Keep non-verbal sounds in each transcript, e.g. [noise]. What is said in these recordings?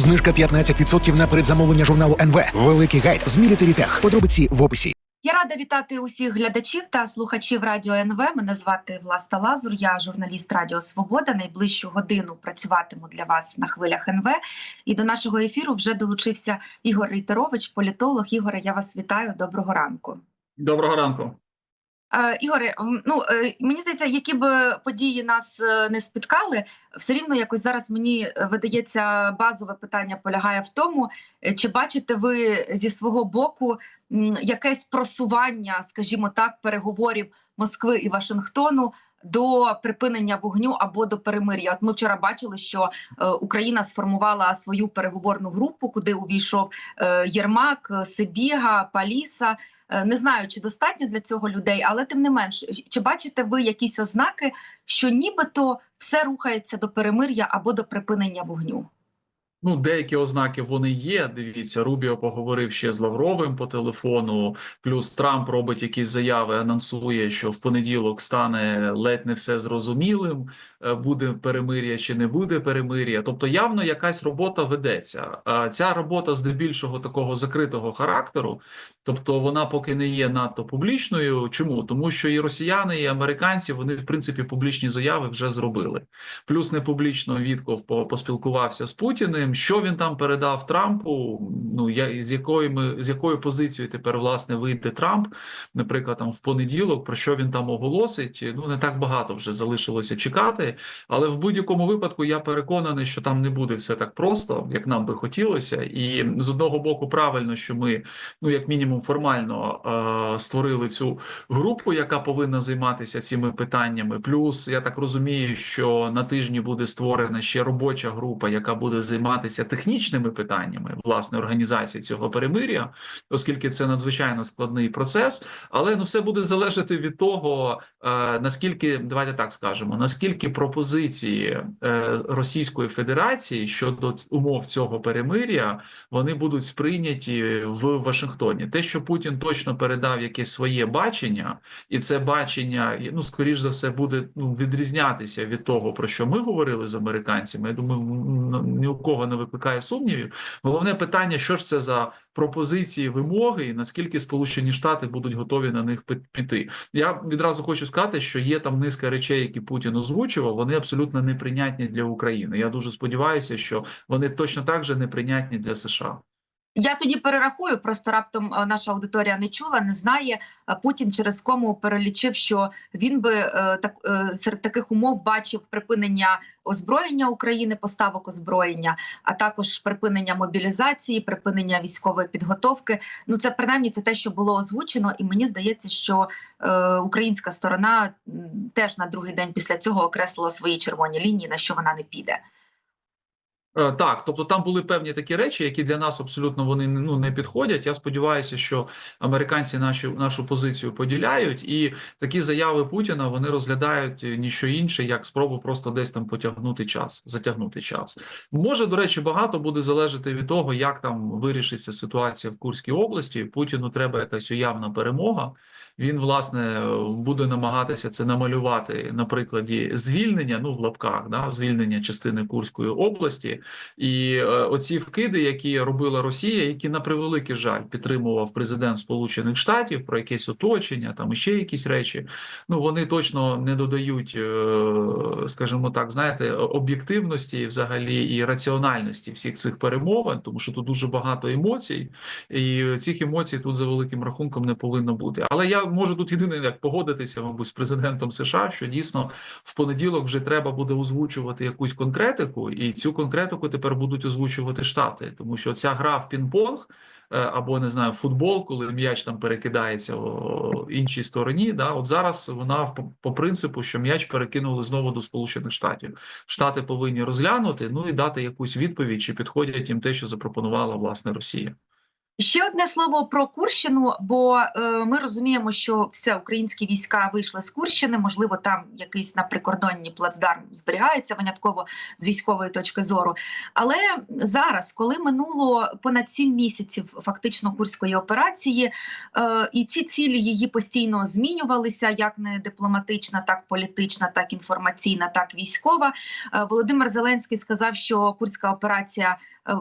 Знижка 15% на передзамовлення журналу НВ. Великий гайд з Military Tech. Подробиці в описі. Я рада вітати усіх глядачів та слухачів радіо НВ. Мене звати Власта Лазур. Я журналіст Радіо Свобода. Найближчу годину працюватиму для вас на хвилях НВ. І до нашого ефіру вже долучився Ігор Рейтерович, політолог. Ігоре, я вас вітаю. Доброго ранку. Доброго ранку. Е, Ігоре, ну е, мені здається, які б події нас е, не спіткали, все рівно якось зараз мені видається базове питання полягає в тому, чи бачите ви зі свого боку якесь просування, скажімо так, переговорів Москви і Вашингтону до припинення вогню або до перемир'я. От ми вчора бачили, що е, Україна сформувала свою переговорну групу, куди увійшов е, Єрмак, е, Сибіга, Паліса. Не знаю, чи достатньо для цього людей, але тим не менш, чи бачите ви якісь ознаки, що нібито все рухається до перемир'я або до припинення вогню? Ну, деякі ознаки вони є. Дивіться, Рубіо поговорив ще з Лавровим по телефону. Плюс Трамп робить якісь заяви, анонсує, що в понеділок стане ледь не все зрозумілим. е, Буде перемир'я чи не буде перемир'я. Тобто, явно якась робота ведеться. А Ця робота здебільшого такого закритого характеру. Тобто, вона поки не є надто публічною. Чому? Тому що і росіяни, і американці вони в принципі публічні заяви вже зробили. Плюс непублічно Вітков по- поспілкувався з Путіним. Що він там передав Трампу? Ну я з якою ми з якою позицією тепер власне вийде Трамп, наприклад, там в понеділок, про що він там оголосить? Ну не так багато вже залишилося чекати. Але в будь-якому випадку я переконаний, що там не буде все так просто, як нам би хотілося. І з одного боку, правильно, що ми, ну як мінімум, формально е- створили цю групу, яка повинна займатися цими питаннями. Плюс я так розумію, що на тижні буде створена ще робоча група, яка буде займатися технічними питаннями власне організації цього перемир'я, оскільки це надзвичайно складний процес. Але ну все буде залежати від того, е, наскільки давайте так скажемо, наскільки пропозиції е, Російської Федерації щодо умов цього перемир'я вони будуть сприйняті в Вашингтоні. Те, що Путін точно передав якесь своє бачення, і це бачення, ну скоріш за все, буде ну відрізнятися від того, про що ми говорили з американцями. Я думаю, ні у кого не викликає сумнівів. Головне питання: що ж це за пропозиції, вимоги, і наскільки Сполучені Штати будуть готові на них піти. Я відразу хочу сказати, що є там низка речей, які Путін озвучував. Вони абсолютно неприйнятні для України. Я дуже сподіваюся, що вони точно так же неприйнятні для США. Я тоді перерахую, просто раптом е, наша аудиторія не чула, не знає. Путін через кому перелічив, що він би е, так е, серед таких умов бачив припинення озброєння України, поставок озброєння, а також припинення мобілізації, припинення військової підготовки. Ну це принаймні це те, що було озвучено, і мені здається, що українська сторона теж на другий день після цього окреслила свої червоні лінії, на що вона не піде. Е, Так, тобто там були певні такі речі, які для нас абсолютно вони ну не підходять. Я сподіваюся, що американці нашу нашу позицію поділяють, і такі заяви Путіна вони розглядають ніщо інше, як спробу просто десь там потягнути час, затягнути час. Може, до речі, багато буде залежати від того, як там вирішиться ситуація в Курській області. Путіну треба якась уявна перемога. Він власне буде намагатися це намалювати на прикладі звільнення, ну в лапках, да, звільнення частини Курської області, і е, оці вкиди, які робила Росія, які на превеликий жаль підтримував президент Сполучених Штатів про якесь оточення, там ще якісь речі. Ну вони точно не додають, е, скажімо так, знаєте, об'єктивності взагалі і раціональності всіх цих перемовин, тому що тут дуже багато емоцій, і цих емоцій тут за великим рахунком не повинно бути. Але я можу тут єдине як погодитися, мабуть, з президентом США, що дійсно в понеділок вже треба буде озвучувати якусь конкретику, і цю конкретику тепер будуть озвучувати штати, тому що ця гра в пінг-понг. е, Або не знаю, футбол, коли м'яч там перекидається о іншій стороні. Да, от зараз вона по принципу, що м'яч перекинули знову до Сполучених Штатів. Штати повинні розглянути, ну і дати якусь відповідь, чи підходять їм те, що запропонувала власне Росія. Ще одне слово про Курщину, бо е, ми розуміємо, що все українські війська вийшли з Курщини. Можливо, там якийсь на прикордонні плацдарм зберігається винятково з військової точки зору. Але зараз, коли минуло понад сім місяців фактично курської операції, е, і ці цілі її постійно змінювалися, як не дипломатична, так політична, так інформаційна, так військова. Е, Володимир Зеленський сказав, що курська операція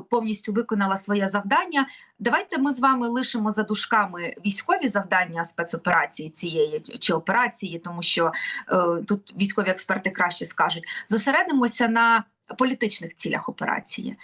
повністю виконала своє завдання. Давайте ми з вами лишимо за дужками військові завдання спецоперації цієї чи операції, тому що е, тут військові експерти краще скажуть. Зосередимося на політичних цілях операції.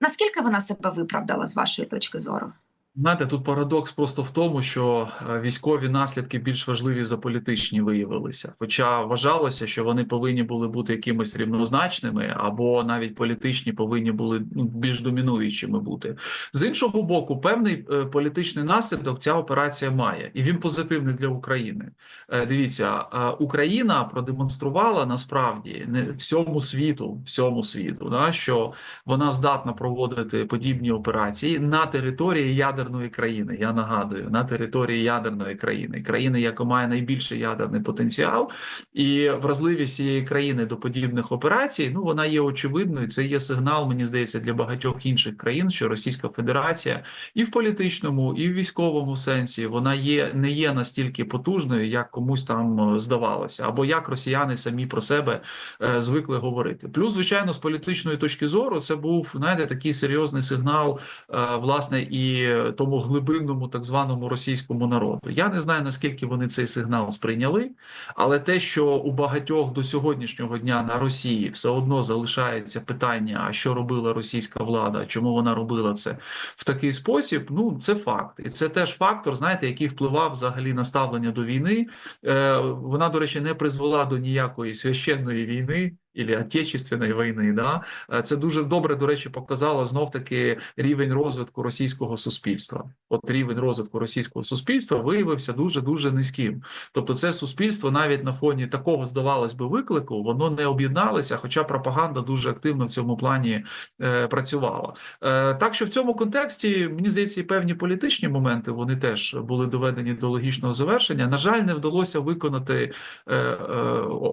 Наскільки вона себе виправдала з вашої точки зору? Знаєте, тут парадокс просто в тому, що е, військові наслідки більш важливі за політичні виявилися. Хоча вважалося, що вони повинні були бути якимись рівнозначними, або навіть політичні повинні були ну, більш домінуючими бути. З іншого боку, певний е, політичний наслідок ця операція має, і він позитивний для України. Е, Дивіться, Україна продемонструвала насправді не всьому світу, всьому світу, да, що вона здатна проводити подібні операції на території ядерної країни. Я нагадую, на території ядерної країни, країни, яка має найбільший ядерний потенціал, і вразливість цієї країни до подібних операцій, ну вона є очевидною. Це є сигнал, мені здається, для багатьох інших країн, що Російська Федерація і в політичному, і в військовому сенсі вона є не є настільки потужною, як комусь там е, здавалося, або як росіяни самі про себе е, звикли говорити. Плюс, звичайно, з політичної точки зору, це був знаєте, такий серйозний сигнал, е, власне, і тому глибинному так званому російському народу. Я не знаю наскільки вони цей сигнал сприйняли, але те, що у багатьох до сьогоднішнього дня на Росії все одно залишається питання, а що робила російська влада, чому вона робила це в такий спосіб. Ну це факт, і це теж фактор, знаєте, який впливав взагалі на ставлення до війни. Е, Вона, до речі, не призвела до ніякої священної війни. Ілі Отечественної війни, да Е, це дуже добре, до речі, показало знов таки рівень розвитку російського суспільства. От рівень розвитку російського суспільства виявився дуже дуже низьким. Тобто, це суспільство навіть на фоні такого здавалось би виклику, воно не об'єдналося, хоча пропаганда дуже активно в цьому плані е, працювала. Е, так що в цьому контексті мені здається, і певні політичні моменти вони теж були доведені до логічного завершення. На жаль, не вдалося виконати е, е,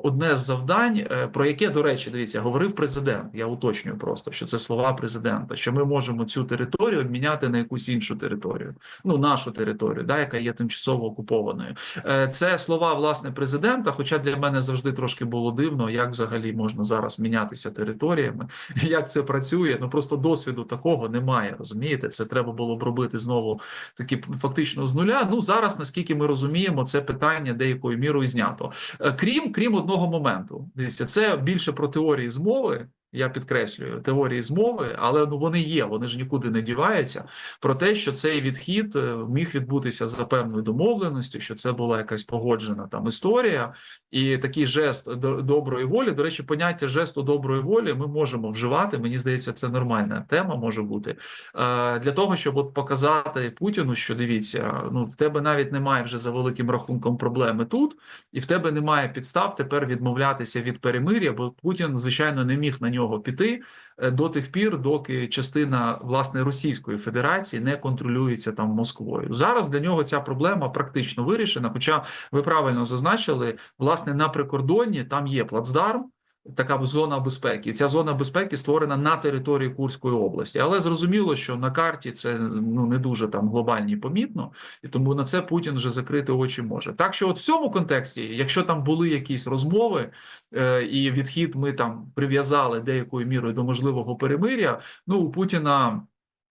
одне з завдань, е, про яке, до речі, дивіться, говорив президент. Я уточнюю просто, що це слова президента, що ми можемо цю територію обміняти на якусь іншу територію, ну нашу територію, да, яка є тимчасово окупованою. Е, Це слова власне президента. Хоча для мене завжди трошки було дивно, як взагалі можна зараз мінятися територіями, [laughs] як це працює. Ну просто досвіду такого немає. Розумієте, це треба було б робити знову таки фактично з нуля. Ну зараз, наскільки ми розуміємо, це питання деякою мірою знято. Е, Крім крім одного моменту, дивіться, це більше про теорії змови. Я підкреслюю теорії змови, але ну вони є, вони ж нікуди не діваються. Про те, що цей відхід е, міг відбутися за певною домовленістю, що це була якась погоджена там історія, і такий жест доброї волі. До речі, поняття жесту доброї волі ми можемо вживати. Мені здається, це нормальна тема може бути е, для того, щоб от показати Путіну, що дивіться, ну в тебе навіть немає вже за великим рахунком проблеми тут, і в тебе немає підстав тепер відмовлятися від перемир'я, бо Путін, звичайно, не міг на нього піти е, до тих пір, доки частина власне Російської Федерації не контролюється там Москвою. Зараз для нього ця проблема практично вирішена. Хоча ви правильно зазначили, власне на прикордонні там є плацдарм. Така зона безпеки. Ця зона безпеки створена на території Курської області, але зрозуміло, що на карті це ну не дуже там глобально і помітно, і тому на це Путін вже закрити очі може. Так що, от в цьому контексті, якщо там були якісь розмови е, і відхід ми там прив'язали деякою мірою до можливого перемиря, ну у Путіна.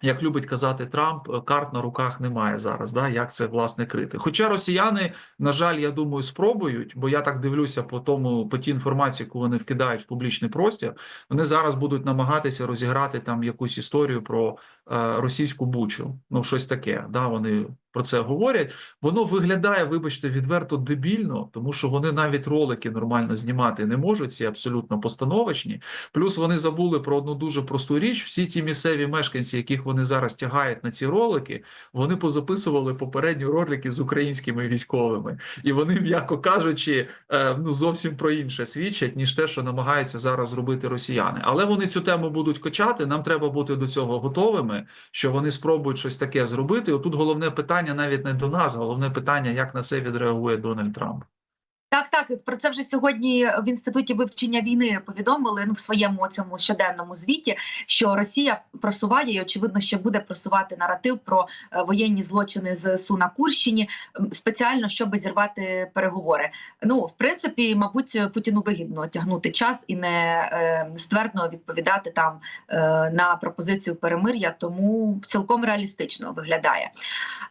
Як любить казати Трамп, е, карт на руках немає зараз. Да, як це власне крити? Хоча росіяни, на жаль, я думаю, спробують, бо я так дивлюся по тому, по тій інформації, яку вони вкидають в публічний простір. Вони зараз будуть намагатися розіграти там якусь історію про е, російську бучу. Ну щось таке. Да, вони про це говорять, воно виглядає, вибачте, відверто дебільно, тому що вони навіть ролики нормально знімати не можуть, ці абсолютно постановочні. Плюс вони забули про одну дуже просту річ: всі ті місцеві мешканці, яких вони зараз тягають на ці ролики, вони позаписували попередні ролики з українськими військовими, і вони, м'яко кажучи, е, ну зовсім про інше свідчать, ніж те, що намагаються зараз зробити росіяни. Але вони цю тему будуть качати. Нам треба бути до цього готовими, що вони спробують щось таке зробити. Отут головне питання навіть не до нас, головне питання, як на це відреагує Дональд Трамп. Так, так, про це вже сьогодні в інституті вивчення війни повідомили ну в своєму цьому щоденному звіті, що Росія просуває і очевидно, ще буде просувати наратив про е, воєнні злочини ЗСУ на Курщині спеціально, щоб зірвати переговори. Ну, в принципі, мабуть, Путіну вигідно тягнути час і не е, ствердно відповідати там е, на пропозицію перемир'я, тому цілком реалістично виглядає.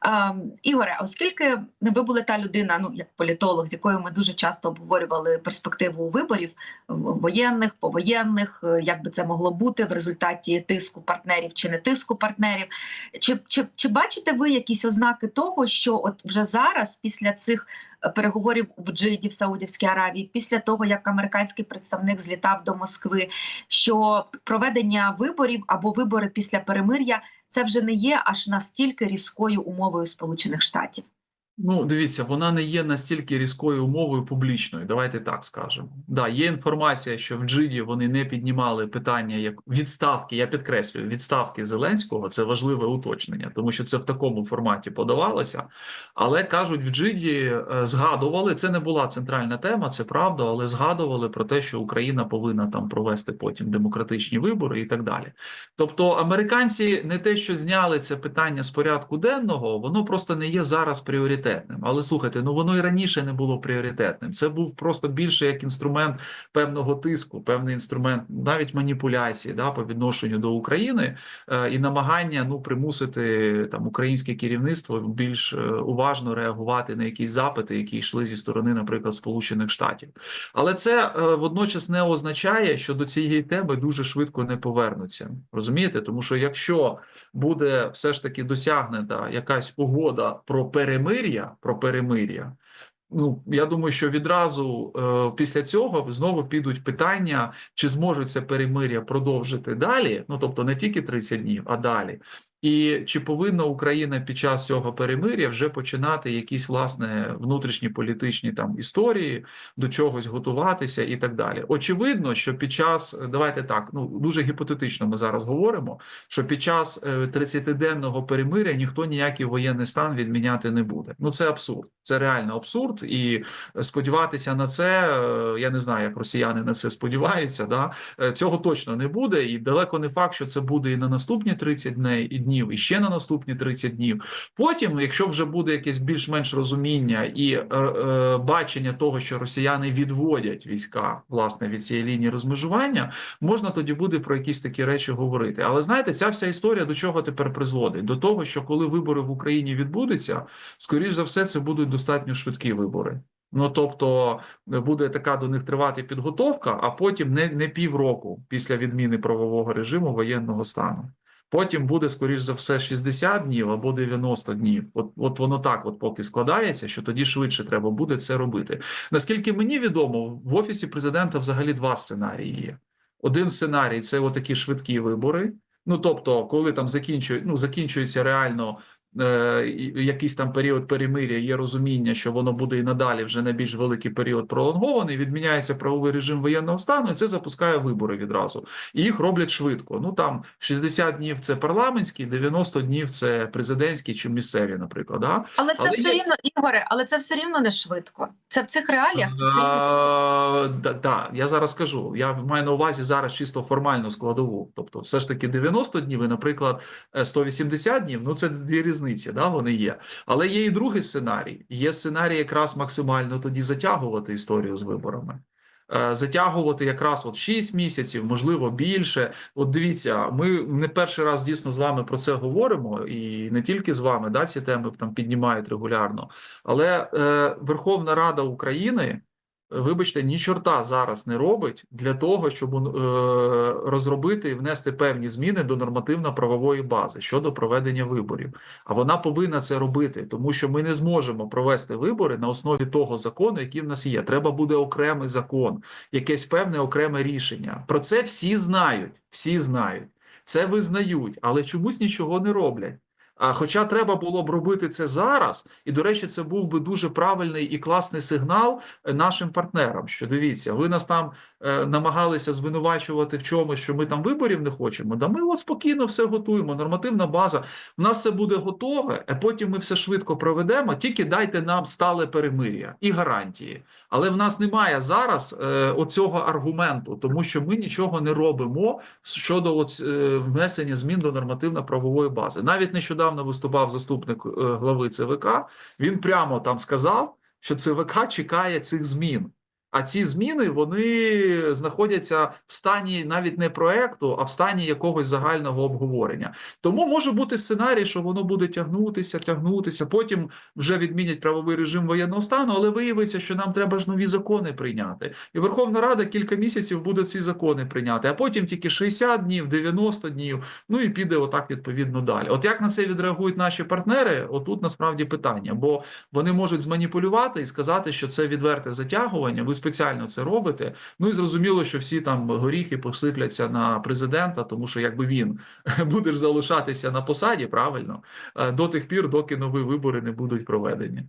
Ем, Ігоре, оскільки ви були та людина, ну як політолог, з якою ми дуже часто обговорювали перспективу виборів воєнних, повоєнних, е, як би це могло бути в результаті тиску партнерів чи не тиску партнерів. Чи, чи, чи бачите ви якісь ознаки того, що от вже зараз, після цих е, переговорів в Джиді в Саудівській Аравії, після того як американський представник злітав до Москви, що проведення виборів або вибори після перемир'я це вже не є аж настільки різкою умовою Сполучених Штатів. Ну, дивіться, вона не є настільки різкою умовою публічною. Давайте так скажемо. Да, є інформація, що в Джиді вони не піднімали питання як відставки. Я підкреслюю, відставки Зеленського це важливе уточнення, тому що це в такому форматі подавалося. Але кажуть, в Джиді е, згадували. Це не була центральна тема, це правда, але згадували про те, що Україна повинна там провести потім демократичні вибори і так далі. Тобто, американці не те, що зняли це питання з порядку денного, воно просто не є зараз пріоритетним. Але слухайте, ну воно і раніше не було пріоритетним. Це був просто більше як інструмент певного тиску, певний інструмент навіть маніпуляції да, по відношенню до України е, і намагання ну примусити там українське керівництво більш е, уважно реагувати на якісь запити, які йшли зі сторони, наприклад, Сполучених Штатів. Але це е, водночас не означає, що до цієї теми дуже швидко не повернуться. Розумієте? Тому що якщо буде все ж таки досягнена якась угода про перемир'я, про перемир'я. Ну, я думаю, що відразу е, після цього знову підуть питання, чи зможуть це перемир'я продовжити далі, ну тобто не тільки 30 днів, а далі. І чи повинна Україна під час цього перемир'я вже починати якісь власне внутрішні політичні там історії, до чогось готуватися і так далі? Очевидно, що під час давайте так, ну дуже гіпотетично ми зараз говоримо, що під час е, 30-денного перемир'я ніхто ніякий воєнний стан відміняти не буде. Ну це абсурд, це реально абсурд, і сподіватися на це, е, я не знаю, як росіяни на це сподіваються. Да Е, цього точно не буде, і далеко не факт, що це буде і на наступні 30 днів, днів, і ще на наступні 30 днів. Потім, якщо вже буде якесь більш-менш розуміння і е, е, бачення того, що росіяни відводять війська власне від цієї лінії розмежування, можна тоді буде про якісь такі речі говорити. Але знаєте, ця вся історія до чого тепер призводить? До того, що коли вибори в Україні відбудуться, скоріш за все, це будуть достатньо швидкі вибори. Ну тобто буде така до них тривати підготовка, а потім не, не півроку після відміни правового режиму воєнного стану. Потім буде, скоріш за все, 60 днів або 90 днів. От, от воно так, от поки складається, що тоді швидше треба буде це робити. Наскільки мені відомо, в офісі президента взагалі два сценарії є. Один сценарій це отакі швидкі вибори. Ну тобто, коли там закінчують, ну закінчується реально якийсь там період перемиря, є розуміння, що воно буде і надалі вже на більш великий період пролонгований, відміняється правовий режим воєнного стану, і це запускає вибори відразу. І їх роблять швидко. Ну там 60 днів це парламентські, 90 днів це президентські чи місцеві, наприклад. Да? Але це Але все є- рівно, Ігоре, але це все рівно не швидко. Це в цих реаліях це все рівно. А, да, да, я зараз скажу. Я маю на увазі зараз чисто формальну складову. Тобто, все ж таки 90 днів, і, наприклад, е, 180 днів. Ну це дві різниці, да, вони є. Але є і другий сценарій. Є сценарій якраз максимально тоді затягувати історію з виборами. Е, Затягувати якраз от 6 місяців, можливо, більше. От дивіться, ми не перший раз дійсно з вами про це говоримо, і не тільки з вами, да, ці теми там піднімають регулярно. Але е, Верховна Рада України вибачте, ні чорта зараз не робить для того, щоб е, розробити і внести певні зміни до нормативно-правової бази щодо проведення виборів. А вона повинна це робити, тому що ми не зможемо провести вибори на основі того закону, який в нас є. Треба буде окремий закон, якесь певне окреме рішення. Про це всі знають, всі знають, це визнають, але чомусь нічого не роблять. А хоча треба було б робити це зараз, і до речі, це був би дуже правильний і класний сигнал е, нашим партнерам. Що дивіться, ви нас там намагалися звинувачувати в чомусь, що ми там виборів не хочемо. Да ми от спокійно все готуємо. Нормативна база. У нас це буде готове, а потім ми все швидко проведемо. Тільки дайте нам стале перемир'я і гарантії. Але в нас немає зараз е, оцього аргументу, тому що ми нічого не робимо щодо от, е, внесення змін до нормативно-правової бази. Навіть нещодавно виступав заступник е, глави ЦВК. Він прямо там сказав, що ЦВК чекає цих змін. А ці зміни вони знаходяться в стані навіть не проекту, а в стані якогось загального обговорення. Тому може бути сценарій, що воно буде тягнутися, тягнутися. Потім вже відмінять правовий режим воєнного стану, але виявиться, що нам треба ж нові закони прийняти. І Верховна Рада кілька місяців буде ці закони прийняти, а потім тільки 60 днів, 90 днів. Ну і піде отак відповідно далі. От як на це відреагують наші партнери? Отут насправді питання, бо вони можуть зманіпулювати і сказати, що це відверте затягування. Ви спеціально це робите. Ну і зрозуміло, що всі там горіхи посипляться на президента, тому що якби він [laughs] буде залишатися на посаді, правильно е, до тих пір, доки нові вибори не будуть проведені.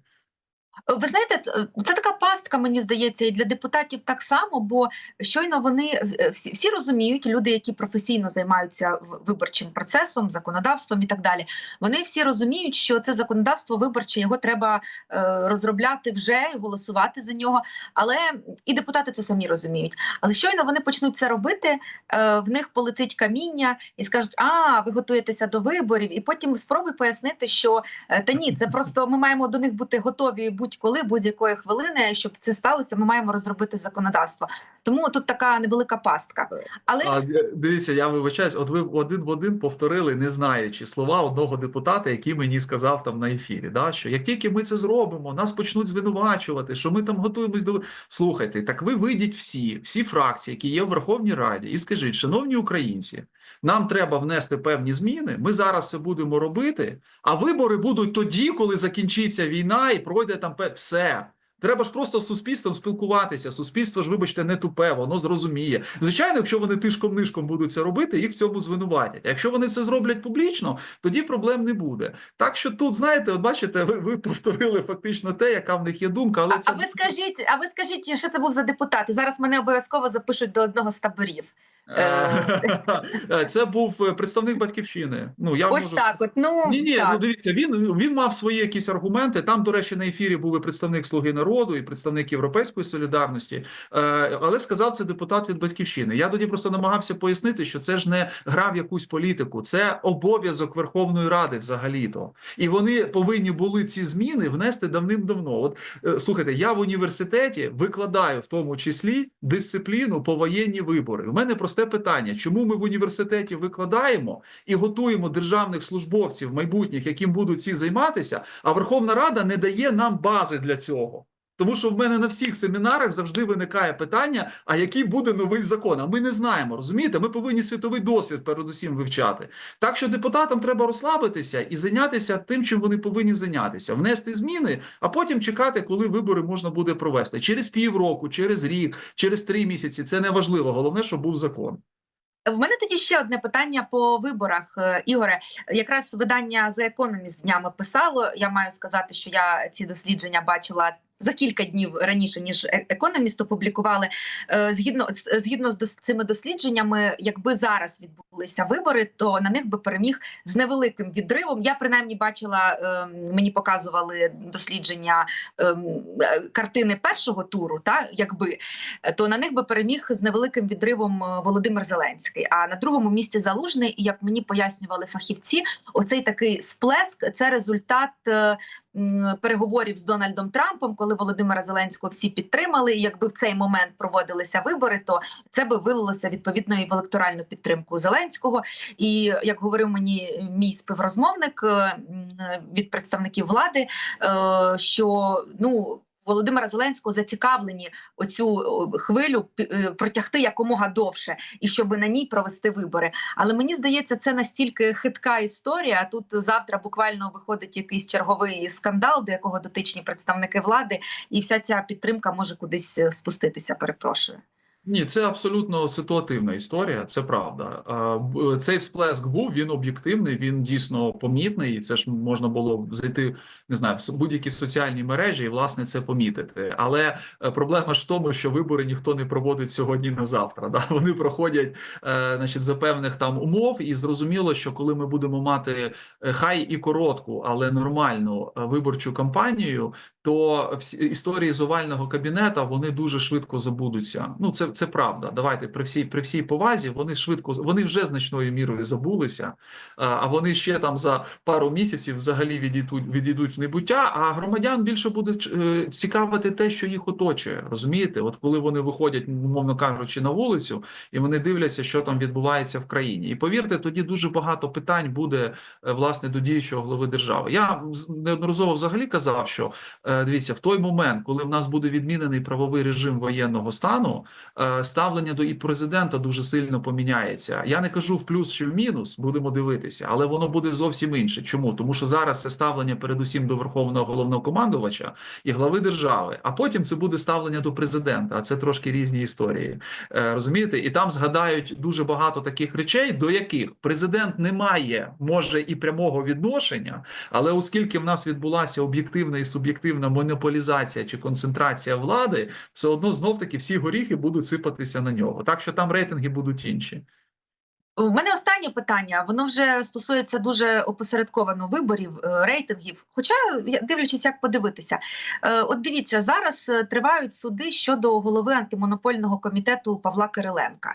Ви знаєте, це- це така пастка, мені здається, і для депутатів так само, бо щойно вони е, всі, всі розуміють, люди, які професійно займаються виборчим процесом, законодавством і так далі. Вони всі розуміють, що це законодавство виборче, його треба е, розробляти вже і голосувати за нього. Але і депутати це самі розуміють. Але щойно вони почнуть це робити, е, в них полетить каміння і скажуть: А, ви готуєтеся до виборів, і потім спробуй пояснити, що Е, Та ні, це просто ми маємо до них бути готові будь-коли, будь-якої хвилини, щоб це сталося. Ми маємо розробити законодавство. Тому тут така невелика пастка. Але А е, дивіться, я вибачаюсь, от ви один в один повторили, не знаючи слова одного депутата, який мені сказав там на ефірі, да, що як тільки ми це зробимо, нас почнуть звинувачувати, що ми там готуємось до слухайте. Так ви вийдіть всі, всі фракції, які є в Верховній Раді, і скажіть, шановні українці, нам треба внести певні зміни. Ми зараз це будемо робити. А вибори будуть тоді, коли закінчиться війна і пройде там пе- все. Треба ж просто з суспільством спілкуватися. Суспільство ж, вибачте, не тупе, воно зрозуміє. Звичайно, якщо вони тишком-нишком будуть це робити, їх в цьому звинуватять. Якщо вони це зроблять публічно, тоді проблем не буде. Так що тут, знаєте, от бачите, ви, ви повторили фактично те, яка в них є думка, але а, це а ви скажіть, а ви скажіть, що це був за депутат? І зараз мене обов'язково запишуть до одного з таборів. [laughs] Е, це був е, представник батьківщини. Ну я Ось можу так. От ну Ні, ні, так. ну дивіться, він, він мав свої якісь аргументи. Там, до речі, на ефірі був і представник Слуги народу, і представник Європейської солідарності. Е, але сказав це депутат від батьківщини. Я тоді просто намагався пояснити, що це ж не гра в якусь політику, це обов'язок Верховної Ради взагалі-то. І вони повинні були ці зміни внести давним-давно. От е, слухайте, я в університеті викладаю в тому числі дисципліну повоєнні вибори. У мене просте питання: чому ми в університеті викладаємо і готуємо державних службовців майбутніх, яким будуть ці займатися, а Верховна Рада не дає нам бази для цього. Тому що в мене на всіх семінарах завжди виникає питання: а який буде новий закон? А ми не знаємо, розумієте? Ми повинні світовий досвід передусім вивчати. Так що депутатам треба розслабитися і зайнятися тим, чим вони повинні зайнятися, внести зміни, а потім чекати, коли вибори можна буде провести через півроку, через рік, через три місяці. Це не важливо. Головне, щоб був закон. В мене тоді ще одне питання по виборах, Е, Ігоре. Якраз видання The Economist днями писало. Я маю сказати, що я ці дослідження бачила. За кілька днів раніше ніж Е- Economist опублікували. Е, згідно з- згідно з цими дослідженнями, якби зараз відбулися вибори, то на них би переміг з невеликим відривом. Я принаймні бачила, е, мені показували дослідження е, картини першого туру, та якби Е, то на них би переміг з невеликим відривом е, Володимир Зеленський. А на другому місці Залужний, і як мені пояснювали фахівці, оцей такий сплеск це результат е, переговорів з Дональдом Трампом, коли Володимира Зеленського всі підтримали. І якби в цей момент проводилися вибори, то це би вилилося відповідно і в електоральну підтримку Зеленського. І як говорив мені мій співрозмовник е, від представників влади, е, що ну. Володимира Зеленського зацікавлені оцю хвилю е, протягти якомога довше і щоб на ній провести вибори. Але мені здається, це настільки хитка історія. Тут завтра буквально виходить якийсь черговий скандал, до якого дотичні представники влади, і вся ця підтримка може кудись е, спуститися. Перепрошую. Ні, це абсолютно ситуативна історія, це правда. Цей всплеск був, він об'єктивний, він дійсно помітний. і Це ж можна було зайти, не знаю, в будь-які соціальні мережі і власне це помітити. Але е, проблема ж в тому, що вибори ніхто не проводить сьогодні на завтра. Да? [laughs] Вони проходять, е, значить, за певних там умов, і зрозуміло, що коли ми будемо мати е, хай і коротку, але нормальну виборчу кампанію, то всі історії з овального кабінета вони дуже швидко забудуться. Ну це, це правда. Давайте при всій при всій повазі. Вони швидко вони вже значною мірою забулися, а вони ще там за пару місяців взагалі відійдуть відійдуть в небуття. А громадян більше буде е, цікавити те, що їх оточує. Розумієте, от коли вони виходять, умовно кажучи, на вулицю, і вони дивляться, що там відбувається в країні. І повірте, тоді дуже багато питань буде е, власне до діючого глави держави. Я неодноразово взагалі казав, що е, дивіться, в той момент, коли в нас буде відмінений правовий режим воєнного стану, ставлення до і президента дуже сильно поміняється. Я не кажу в плюс чи в мінус, будемо дивитися, але воно буде зовсім інше. Чому? Тому що зараз це ставлення передусім до верховного головнокомандувача і глави держави, а потім це буде ставлення до президента. А це трошки різні історії. Е, Розумієте, і там згадають дуже багато таких речей, до яких президент не має може і прямого відношення, але оскільки в нас відбулася об'єктивна і суб'єктивна монополізація чи концентрація влади, все одно знов таки всі горіхи будуть сипатися на нього. Так що там рейтинги будуть інші. У мене останнє питання. Воно вже стосується дуже опосередковано виборів, е, рейтингів. Хоча дивлячись, як подивитися. Е, От дивіться, зараз е, тривають суди щодо голови антимонопольного комітету Павла Кириленка.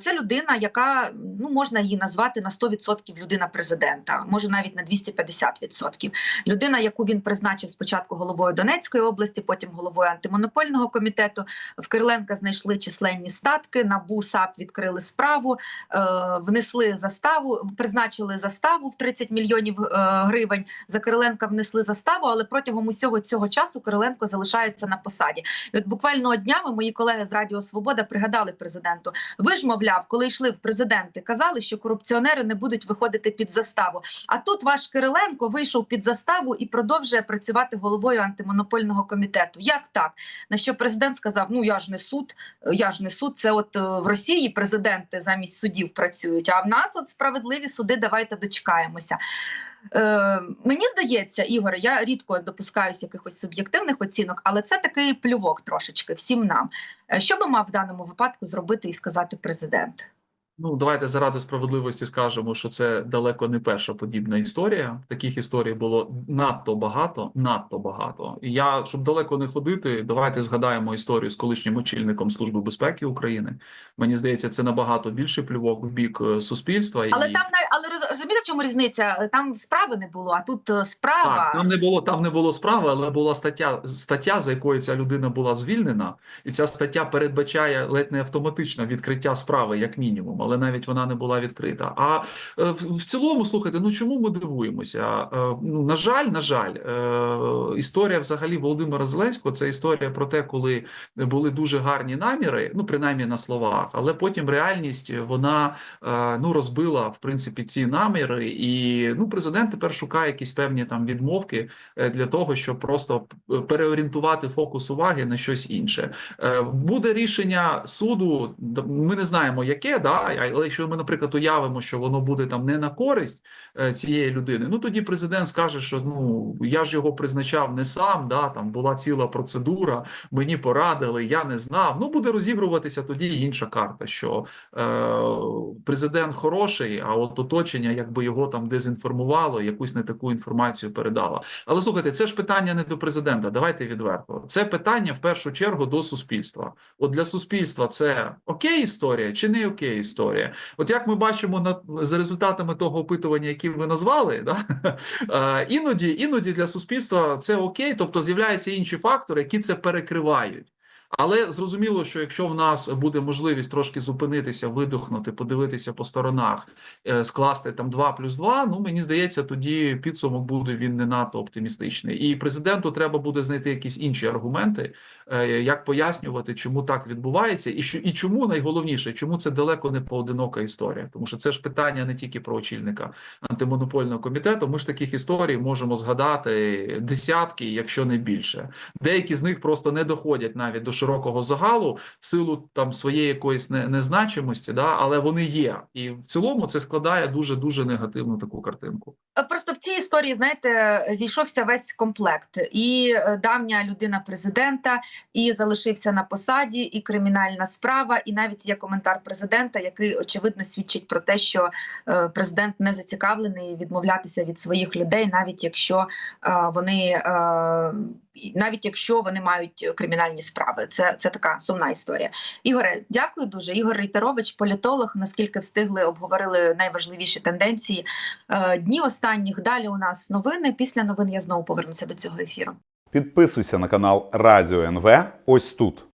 Це людина, яка ну можна її назвати на 100% людина президента, може навіть на 250%. Людина, яку він призначив спочатку головою Донецької області, потім головою антимонопольного комітету. В Кириленка знайшли численні статки. НАБУ САП відкрили справу внесли заставу, призначили заставу в 30 мільйонів е, гривень. За Кириленка внесли заставу, але протягом усього цього часу Кириленко залишається на посаді. І от буквально днями мої колеги з Радіо Свобода пригадали президенту. Ви ж, мовляв, коли йшли в президенти, казали, що корупціонери не будуть виходити під заставу. А тут ваш Кириленко вийшов під заставу і продовжує працювати головою антимонопольного комітету. Як так? На що президент сказав: Ну я ж не суд, я ж не суд. Це от е, в Росії президенти замість судів працюють. А в нас от справедливі суди. Давайте дочекаємося. Е, мені здається, Ігоре, я рідко допускаюсь якихось суб'єктивних оцінок, але це такий плювок трошечки всім нам. Е, Що би мав в даному випадку зробити і сказати президент? Ну, давайте заради справедливості скажемо, що це далеко не перша подібна історія. Таких історій було надто багато, надто багато. І я, щоб далеко не ходити, давайте згадаємо історію з колишнім очільником Служби безпеки України. Мені здається, це набагато більший плювок в бік е, суспільства. Але і... там але роз- розумієте, в чому різниця? Там справи не було, а тут е, справа. Так, там не було там не було справи, але була стаття, стаття, за якою ця людина була звільнена, і ця стаття передбачає ледь не автоматично відкриття справи, як мінімум, але навіть вона не була відкрита. А е, в, цілому, слухайте, ну чому ми дивуємося? Е, ну на жаль, на жаль, е, історія взагалі Володимира Зеленського це історія про те, коли були дуже гарні наміри, ну принаймні на словах, але потім реальність вона ну розбила в принципі ці наміри, і ну президент тепер шукає якісь певні там відмовки для того, щоб просто переорієнтувати фокус уваги на щось інше. Буде рішення суду, ми не знаємо яке, да, але якщо ми, наприклад, уявимо, що воно буде там не на користь е, цієї людини, ну тоді президент скаже, що ну я ж його призначав не сам, да, там була ціла процедура, мені порадили, я не знав. Ну буде розігруватися тоді інша карта, що е, президент хороший, а от оточення, якби його там дезінформувало, якусь не таку інформацію передало. Але слухайте, це ж питання не до президента. Давайте відверто. Це питання в першу чергу до суспільства. От для суспільства це окей історія чи не окей історія? От як ми бачимо на за результатами того опитування, яке ви назвали, да? [laughs] е, іноді, іноді для суспільства це окей, тобто з'являються інші фактори, які це перекривають. Але зрозуміло, що якщо в нас буде можливість трошки зупинитися, видохнути, подивитися по сторонах, е, скласти там 2 плюс 2, ну мені здається, тоді підсумок буде він не надто оптимістичний. І президенту треба буде знайти якісь інші аргументи, е, як пояснювати, чому так відбувається, і що і чому найголовніше, чому це далеко не поодинока історія, тому що це ж питання не тільки про очільника антимонопольного комітету. Ми ж таких історій можемо згадати десятки, якщо не більше. Деякі з них просто не доходять навіть до широкого загалу в силу там своєї якоїсь не- незначимості, да, але вони є. І в цілому це складає дуже дуже негативну таку картинку. Е, Просто в цій історії, знаєте, зійшовся весь комплект. І е, давня людина президента, і залишився на посаді, і кримінальна справа, і навіть є коментар президента, який очевидно свідчить про те, що е, президент не зацікавлений відмовлятися від своїх людей, навіть якщо вони навіть якщо вони мають кримінальні справи. Це, це така сумна історія. Ігоре, дякую дуже. Ігор Рейтерович, політолог. Наскільки встигли, обговорили найважливіші тенденції е, дні останніх. Далі у нас новини. Після новин я знову повернуся до цього ефіру. Підписуйся на канал Радіо НВ ось тут.